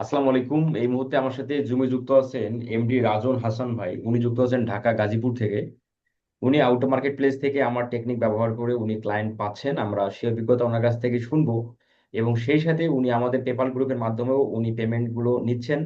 আসসালামু আলাইকুম। এই মুহূর্তে আমার সাথে জুমে যুক্ত আছেন এমডি রাজন হাসান ভাই। উনি যুক্ত আছেন ঢাকা গাজীপুর থেকে। উনি আউটো মার্কেট প্লেস থেকে আমার টেকনিক ব্যবহার করে উনি ক্লায়েন্ট পাচ্ছেন। আমরা সে অভিজ্ঞতা ওনার কাছ থেকে শুনব এবং সেই সাথে উনি আমাদের পেপাল গ্রুপের মাধ্যমেও উনি পেমেন্টগুলো নিচ্ছেন।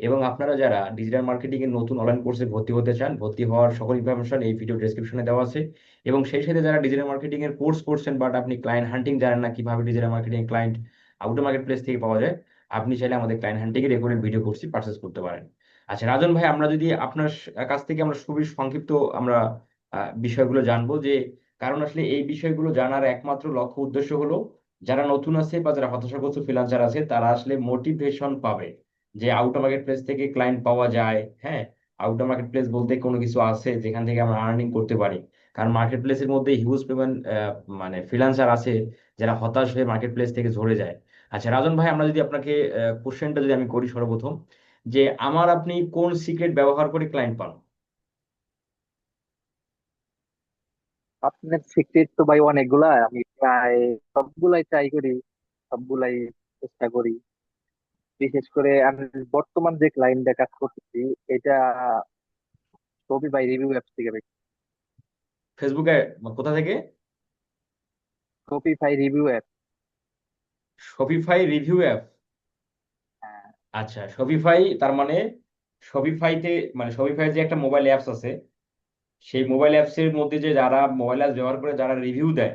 এবং আপনারা যারা ডিজিটাল মার্কেটিং এর নতুন অনলাইন কোর্সে ভর্তি হতে চান, ভর্তি হওয়ার সকল ইনফরমেশন এই ভিডিও ডেসক্রিপশনে দেওয়া আছে। এবং সেই সাথে যারা ডিজিটাল মার্কেটিং এর কোর্স করছেন বাট আপনি ক্লায়েন্ট হান্টিং জানেন না কীভাবে digital marketing client out marketplace থেকে পাওয়া যায় আপনি চাইলে আমাদের ক্লায়েন্ট হান্টিং এর রেকর্ডেড ভিডিও কোর্সটি পারচেস করতে পারেন। আচ্ছা রাজন ভাই আমরা যদি আপনার কাছ থেকে আমরা খুবই সংক্ষিপ্ত আমরা বিষয়গুলো জানব যে কারণ আসলে এই বিষয়গুলো জানার একমাত্র লক্ষ্য উদ্দেশ্য হলো যারা নতুন আছে বা যারা হতাশাগ্রস্ত ফ্রিল্যান্সার আছে তারা আসলে মোটিভেশন পাবে যে আউট মার্কেট প্লেস থেকে ক্লায়েন্ট পাওয়া যায় হ্যাঁ? আউট মার্কেট প্লেস বলতে কোনো কিছু আছে যেখান থেকে আমরা আর্নিং করতে পারি। কারণ মার্কেট প্লেসের মধ্যে হিউজ আহ, মানে ফ্রিল্যান্সার আছে যারা হতাশ হয়ে মার্কেট প্লেস থেকে ঝরে যায়। আচ্ছা রাজন ভাই আমরা যদি আপনাকে কোশ্চেনটা যদি আমি করি সর্বপ্রথম যে আমার আপনি কোন সিক্রেট ব্যবহার করে ক্লায়েন্ট পান? আপনার সিক্রেট তো ভাই অনেকগুলা আমি প্রায় সবগুলাই ট্রাই করি সবগুলাই চেষ্টা করি। বিশেষ করে আমি বর্তমান যে ক্লায়েন্টটা কাজ করতেছি এটা ছবি বাই রিভিউ অ্যাপস থেকে পাই। ফেসবুকে কোথা থেকে? Shopify review app Shopify review app আচ্ছা শপিফাই তার মানে শপিফাইতে মানে শপিফাই যে একটা মোবাইল অ্যাপস আছে সেই মোবাইল অ্যাপস এর মধ্যে যে যারা মোবাইল অ্যাপস ব্যবহার করে যারা রিভিউ দেয়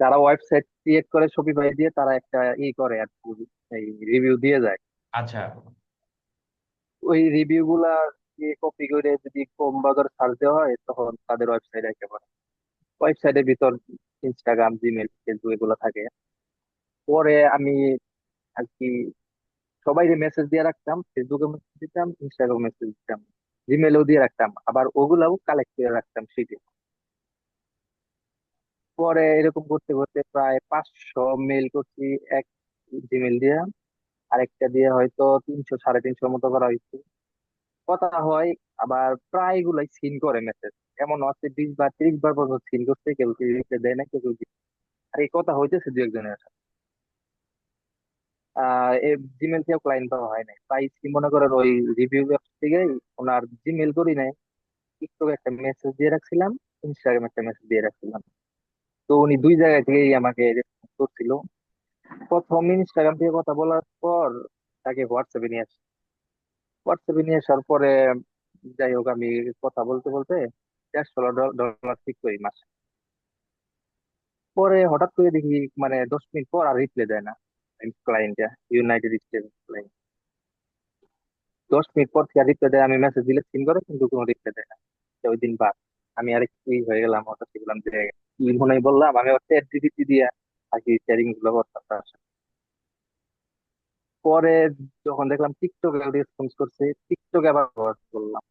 যারা ওয়েবসাইট ক্রিয়েট করে শপিফাই দিয়ে তারা একটা ই করে আর কি, এই রিভিউ দিয়ে যায়। আচ্ছা। ওই রিভিউ গুলা কপি করে যদি কম বাজার সার্চ দেওয়া হয় তখন তাদের ওয়েবসাইট একেবারে ওয়েবসাইটের ভিতর ইনস্টাগ্রাম জিমেল ফেসবুক এগুলো থাকে। পরে আমি আর কি সবাইকে মেসেজ দিয়ে রাখতাম ফেসবুকে মেসেজ দিতাম ইনস্টাগ্রামে মেসেজ দিতাম জিমেলেও দিয়ে রাখতাম, আবার ওগুলাও কালেক্ট করে রাখতাম শিটে পরে এরকম করতে করতে প্রায় পাঁচশো মেল করছি, এক জিমেল দিয়ে, আরেকটা দিয়ে হয়তো তিনশো, সাড়ে তিনশোর মতো করা হয়েছে। কথা হয়, আবার প্রায় গুলাই সিন করে মেসেজ এমন আছে, বিশ বার, ত্রিশ বার পর্যন্ত সিন করছে, কেউ কেউ রিপ্লাই দেয় না, কেউ কেউ। আর এই কথা হইতেছে দু একজনের সাথে। জিমেল থেকেও ক্লায়েন্ট পাওয়া হয় নাই। পাইছি মনে করেন ওই রিভিউ থেকে ওনার জিমেল করি নাই। টিকটকে একটা মেসেজ দিয়ে রাখছিলাম ইনস্টাগ্রামে একটা মেসেজ দিয়ে রাখছিলাম। তো উনি দুই জায়গা থেকেই আমাকে করছিল। প্রথম ইনস্টাগ্রাম থেকে কথা বলার পর তাকে হোয়াটসঅ্যাপে নিয়ে আসি হোয়াটসঅ্যাপে নিয়ে আসার পরে, যাই হোক আমি কথা বলতে বলতে দেড়শো ডলার ঠিক করি মাসে। পরে হঠাৎ করে দেখি মানে দশ মিনিট পর আর রিপ্লাই দেয় না ক্লায়েন্টটা ইউনাইটেড স্টেটস ক্লায়েন্ট দশ মিনিট পর থেকে রিপ্লাই দেয়, আমি মেসেজ দিলে সিন করে, কিন্তু কোনো রিপ্লাই দেয় না। ওই দিন বাদ। আমি আরেক কি হয়ে গেলাম, হঠাৎ বললাম যে কি মনে বললাম, আমি জিপিটি দিয়ে আর কি শেয়ারিংগুলো করতাম তার সাথে। পরে যখন দেখলাম টিকটকে রেসপন্স করছে টিকটকে আবার অফার করলাম।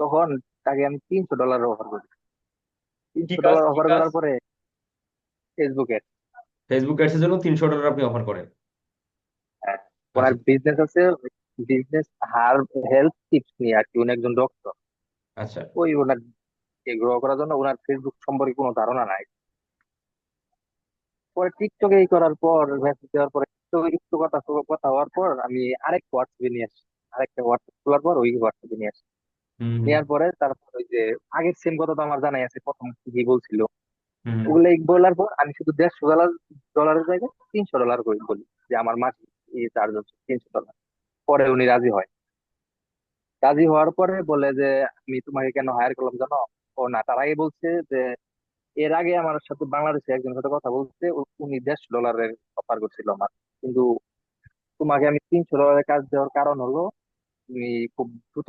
তখন তাকে আমি তিনশো ডলার অফার করি। তিনশো ডলার অফার করার পরে ফেসবুকে ফেসবুক অ্যাডসের জন্য তিনশো ডলার আপনি অফার করেন। ওনার আচ্ছা। বিজনেস আছে বিজনেস হার হেলথ টিপস নিয়ে আর কি উনি একজন ডক্টর আচ্ছা। ওই ওনার গ্রো করার জন্য ওনার ফেসবুক সম্পর্কে কোনো ধারণা নাই। পরে টিকটকে এই করার পর মেসেজ দেওয়ার পরে টিকটকে একটু কথা কথা হওয়ার পর আমি আরেকটা হোয়াটসঅ্যাপে নিয়ে আসি। আরেকটা হোয়াটসঅ্যাপ খোলার পর ওই হোয়াটসঅ্যাপে নিয়ে আসি। নেওয়ার পরে তারপর ওই যে আগের সেম কথা তো আমার জানাই আছে প্রথম কি বলছিল। ওগুলো বলার পর আমি শুধু দেড়শো ডলার ডলারের জায়গায় তিনশো ডলার করে বলি যে আমার মাসে চার্জ হচ্ছে তিনশো ডলার পরে উনি রাজি হয়। রাজি হওয়ার পরে বলে যে আমি তোমাকে কেন হায়ার করলাম জানো? ও না তার আগে বলছে যে এর আগে আমার সাথে বাংলাদেশে একজনের সাথে কথা বলছে উনি দেড়শো ডলারের অফার করছিল আমার। কিন্তু তোমাকে আমি তিনশো ডলারের কাজ দেওয়ার কারণ হলো তুমি খুব দ্রুত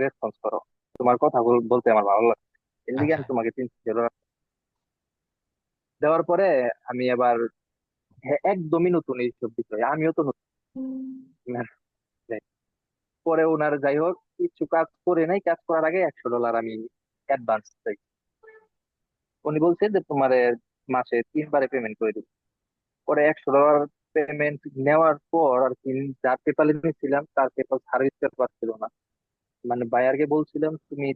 রেসপন্স করো। তোমার কথা বলতে আমার ভালো লাগে এর লিগে আচ্ছা। আমি তোমাকে তিনশো ডলার দেওয়ার পরে আমি আবার হ্যাঁ, একদমই নতুন এইসব বিষয়ে। আমিও তো নতুন। পরে ওনার যাই হোক কিছু কাজ করে নাই। কাজ করার আগে একশো ডলার আমি অ্যাডভান্স চাই উনি বলছে যে তোমার মাসে তিনবারে পেমেন্ট করে দিব। পরে একশো ডলার পেমেন্ট নেওয়ার পর আর কি যার পেপালে নিয়েছিলাম, তার পেপাল সার্ভিস পেপার ছিল না। মানে বায়ারকে বলছিলাম, তুমি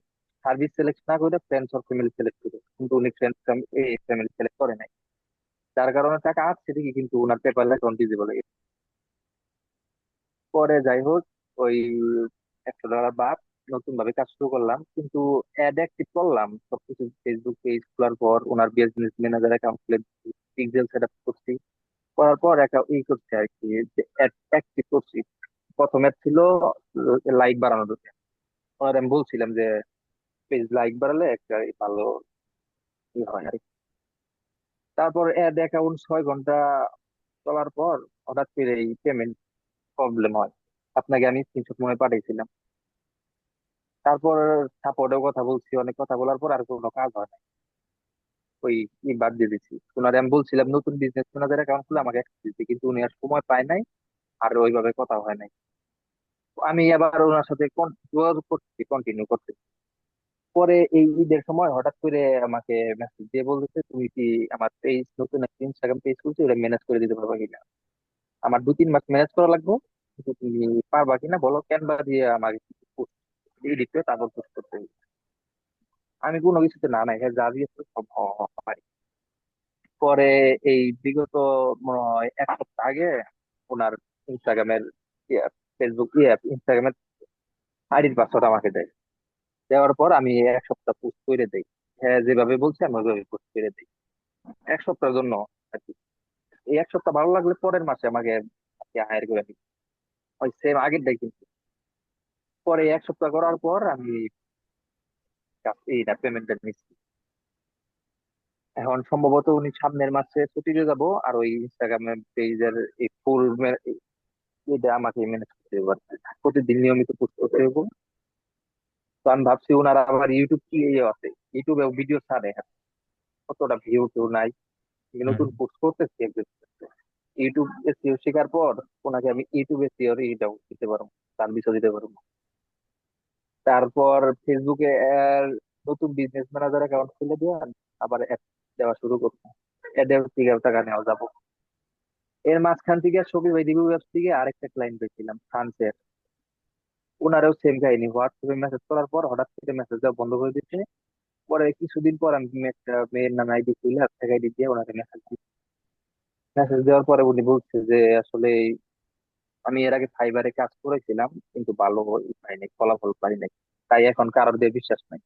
সার্ভিস সিলেক্ট না করে ফ্রেন্ডস অর ফ্যামিলি সিলেক্ট করো। কিন্তু উনি ফ্রেন্ডস এই ফ্যামিলি সিলেক্ট করে নাই। যার কারণে টাকা আসছে ঠিকই, কিন্তু ওনার পেপার অ্যাকাউন্ট ভিজিবল হয়ে পরে যাই হোক, ওই একশো ডলার বাদ নতুন ভাবে কাজ শুরু করলাম, কিন্তু অ্যাড অ্যাক্টিভ করলাম। সবকিছু ফেসবুক পেজ খোলার পর ওনার business manager account pixel set up করছি। করার পর একটা ই করছি আর কি অ্যাক্টিভ করছি প্রথমে ছিল লাইক বাড়ানোর আর আমি বলছিলাম যে পেজ লাইক বাড়ালে একটা ভালো ই হয় আর তারপর অ্যাড অ্যাকাউন্ট ছয় ঘণ্টা চলার পর হঠাৎ করে এই পেমেন্ট প্রবলেম হয়। আপনাকে আমি স্ক্রিনশট মনে পাঠিয়েছিলাম। তারপর সাপোর্টেও কথা বলছি, অনেক কথা বলার পর আর কোনো কাজ হয় না। ওই বাদ দিয়ে দিচ্ছি ওনারে আমি বলছিলাম, নতুন বিজনেস ম্যানেজার অ্যাকাউন্ট খুলে আমাকে দিতে। কিন্তু উনি আর সময় পায় নাই, আর ওইভাবে কথা হয় নাই। আমি আবার ওনার সাথে যোগাযোগ করছি কন্টিনিউ করতে পরে এই ঈদের সময় হঠাৎ করে আমাকে মেসেজ দিয়ে বলতেছে, তুমি কি আমার পেজ নতুন একটা ইনস্টাগ্রাম পেজ খুলছি? ওটা ম্যানেজ করে দিতে পারবা কিনা? আমার দু তিন মাস ম্যানেজ করা লাগবে তুমি পারবা কিনা বলো? ক্যানভা দিয়ে আমাকে এডিট করে তারপর পোস্ট করতে হবে। আমি কোনো কিছুতে না নাই হ্যাঁ যা দিয়েছে সব হয়। পরে এই বিগত মনে হয় এক সপ্তাহ আগে ওনার ইনস্টাগ্রামের ফেসবুক ইয়ে ইনস্টাগ্রামের আইডির পাসওয়ার্ড আমাকে দেয়। দেওয়ার পর আমি এক সপ্তাহ পোস্ট করে দেই। হ্যাঁ যেভাবে বলছি আমি ওইভাবে পোস্ট করে দিই। এক সপ্তাহের জন্য আর কি। এই এক সপ্তাহ ভালো লাগলে পরের মাসে আমাকে হায়ার করে দিই ওই সেম আগের দেয় কিন্তু। পরে এক সপ্তাহ করার পর আমি কাজ- এইটা পেমেন্টটা নিচ্ছি। এখন সম্ভবত উনি সামনের মাসে ছুটিতে যাব আর ওই ইনস্টাগ্রামে পেজের এই ফুল এটা আমাকে ম্যানেজ করতে হবে। প্রতিদিন নিয়মিত পোস্ট করতে হবে। তো আমি ভাবছি ওনার আবার ইউটিউব কি ইয়ে আছে? ইউটিউবে ভিডিও ছাড়ে। কতটা ভিউ টিউ নাই। নতুন পোস্ট করতেছি একদিন ইউটিউব এসিও শেখার পর ওনাকে আমি ইউটিউব এসিও এটাও দিতে পারব তার বিষয় দিতে পারব। তারপর ফেসবুকে নতুন বিজনেস ম্যানেজার অ্যাকাউন্ট খুলে দিয়ে আবার অ্যাড দেওয়া শুরু করব। অ্যাডের থেকে টাকা নেওয়া যাব। এর মাঝখান থেকে ছবি ভাই রিভিউ অ্যাপস থেকে আরেকটা ক্লায়েন্ট পেয়েছিলাম ফ্রান্সের ওনারও সেম কাহিনী। হোয়াটসঅ্যাপে মেসেজ করার পর হঠাৎ করে মেসেজ দেওয়া বন্ধ করে দিচ্ছে পরে কিছুদিন পর আমি একটা মেয়ের নামে আইডি খুলে একটা আইডি দিয়ে ওনাকে মেসেজ দিই মেসেজ দেওয়ার পরে উনি বলছে যে, আসলে আমি এর আগে ফাইবারে কাজ করেছিলাম, কিন্তু ভালো পাইনি ফলাফল পাই নাই তাই এখন কারোর দিয়ে বিশ্বাস নাই।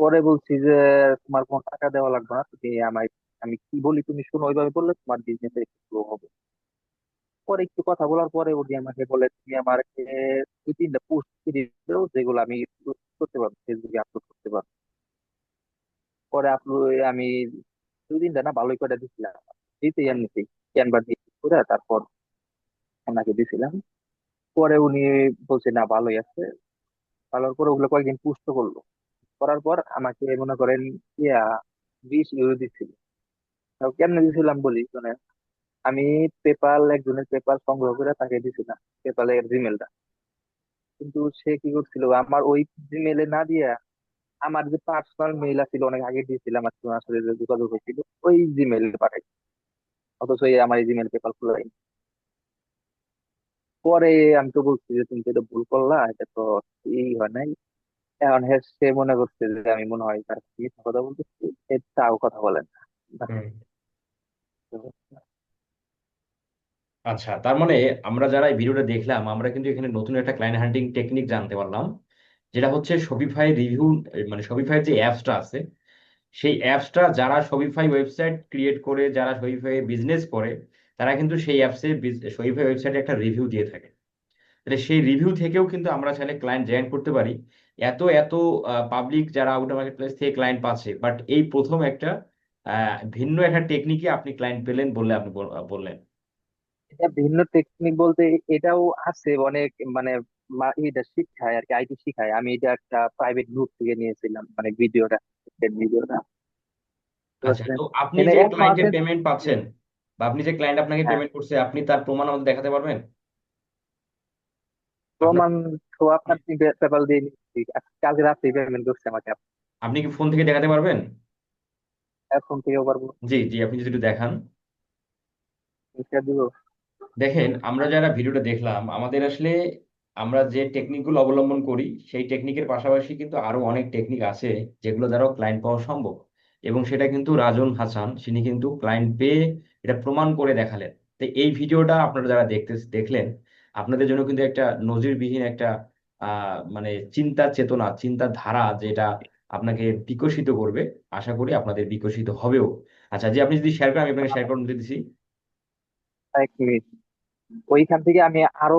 পরে বলছি যে, তোমার কোনো টাকা দেওয়া লাগবে না, তুমি আমায়, আমি কি বলি তুমি শুনো, ওইভাবে বললে তোমার বিজনেস একটু হবে। পরে একটু কথা বলার পরে উনি আমাকে বলে, তুমি আমাকে দুই তিনটা পোস্ট দিও, যেগুলো আমি করতে পারব ফেসবুকে আপলোড করতে পারব। পরে আপলোড আমি দুই তিনটা না, ভালোই করে দিছিলাম। দিতেই এমনিতেই ক্যানভা দিয়ে করে তারপর ওনাকে দিছিলাম। পরে উনি বলছে, না, ভালোই আছে। ভালোর পরে ওগুলো কয়েকদিন পুষ্ট করল। করার পর আমাকে মনে করেন, ইয়া, বিশ ইউরো দিচ্ছিল কেমনে দিছিলাম বলি মানে আমি পেপাল একজনের পেপাল সংগ্রহ করে তাকে দিছিলাম পেপালের জিমেলটা কিন্তু সে কি করছিল, আমার ওই জিমেলে না দিয়া আমার যে পার্সোনাল মেইল আছিল, অনেক আগে দিয়েছিলাম আর তোমার সাথে যোগাযোগ হয়েছিল, ওই জিমেল পাঠাই অথচ আমার এই জিমেল পেপাল খোলা। পরে আমি তো বলছি যে তুমি তো এটা ভুল করলা এটা তো এই হয় নাই। এখন সে মনে করছে যে আমি মনে হয় তার সাথে মিথ্যা কথা বলতেছি এ তাও কথা বলেন না। আচ্ছা তার মানে আমরা যারা এই ভিডিওটা দেখলাম আমরা কিন্তু এখানে নতুন একটা ক্লায়েন্ট হান্টিং টেকনিক জানতে পারলাম যেটা হচ্ছে শপিফাই রিভিউ মানে শপিফাই যে অ্যাপসটা আছে সেই অ্যাপসটা যারা শপিফাই ওয়েবসাইট ক্রিয়েট করে যারা শপিফাই বিজনেস করে তারা কিন্তু সেই অ্যাপসে শপিফাই ওয়েবসাইটে একটা রিভিউ দিয়ে থাকে। তাহলে সেই রিভিউ থেকেও কিন্তু আমরা চাইলে ক্লায়েন্ট জেনারেট করতে পারি। এত এত পাবলিক যারা আউটার মার্কেট প্লেস থেকে ক্লায়েন্ট পাচ্ছে বাট এই প্রথম একটা ভিন্ন একটা টেকনিকে আপনি ক্লায়েন্ট পেলেন বললে আপনি বললেন। এটা ভিন্ন টেকনিক বলতে এটাও আছে অনেক মানে এটা শিখায় আর কি আইটি শিখায় আমি এটা একটা প্রাইভেট গ্রুপ থেকে নিয়েছিলাম মানে ভিডিওটা ভিডিওটা। আচ্ছা তো আপনি যে ক্লায়েন্টের পেমেন্ট পাচ্ছেন বা আপনি যে ক্লায়েন্ট আপনাকে হ্যাঁ। পেমেন্ট করছে আপনি তার প্রমাণ আমাদের দেখাতে পারবেন? প্রমাণ তো আপনার পেপাল দিয়ে নিচ্ছি। কালকে রাত্রে পেমেন্ট করছে আমাকে আপনি কি ফোন থেকে দেখাতে পারবেন? এখন থেকেও পারব। জি জি আপনি যদি একটু দেখান। দিব। দেখেন আমরা যারা ভিডিওটা দেখলাম আমাদের আসলে আমরা যে টেকনিকগুলো অবলম্বন করি সেই টেকনিকের পাশাপাশি কিন্তু আরও অনেক টেকনিক আছে যেগুলো দ্বারাও ক্লায়েন্ট পাওয়া সম্ভব। এবং সেটা কিন্তু রাজন হাসান তিনি কিন্তু ক্লায়েন্ট পেয়ে এটা প্রমাণ করে দেখালেন। তো এই ভিডিওটা আপনারা যারা দেখতে, দেখলেন, আপনাদের জন্য কিন্তু একটা নজিরবিহীন একটা মানে চিন্তা চেতনা, চিন্তা ধারা যেটা আপনাকে বিকশিত করবে। আশা করি আপনাদের বিকশিত হবেও। আচ্ছা যে আপনি যদি শেয়ার করেন, আমি আপনাকে শেয়ার করে দিতেছি ওইখান থেকে আমি আরও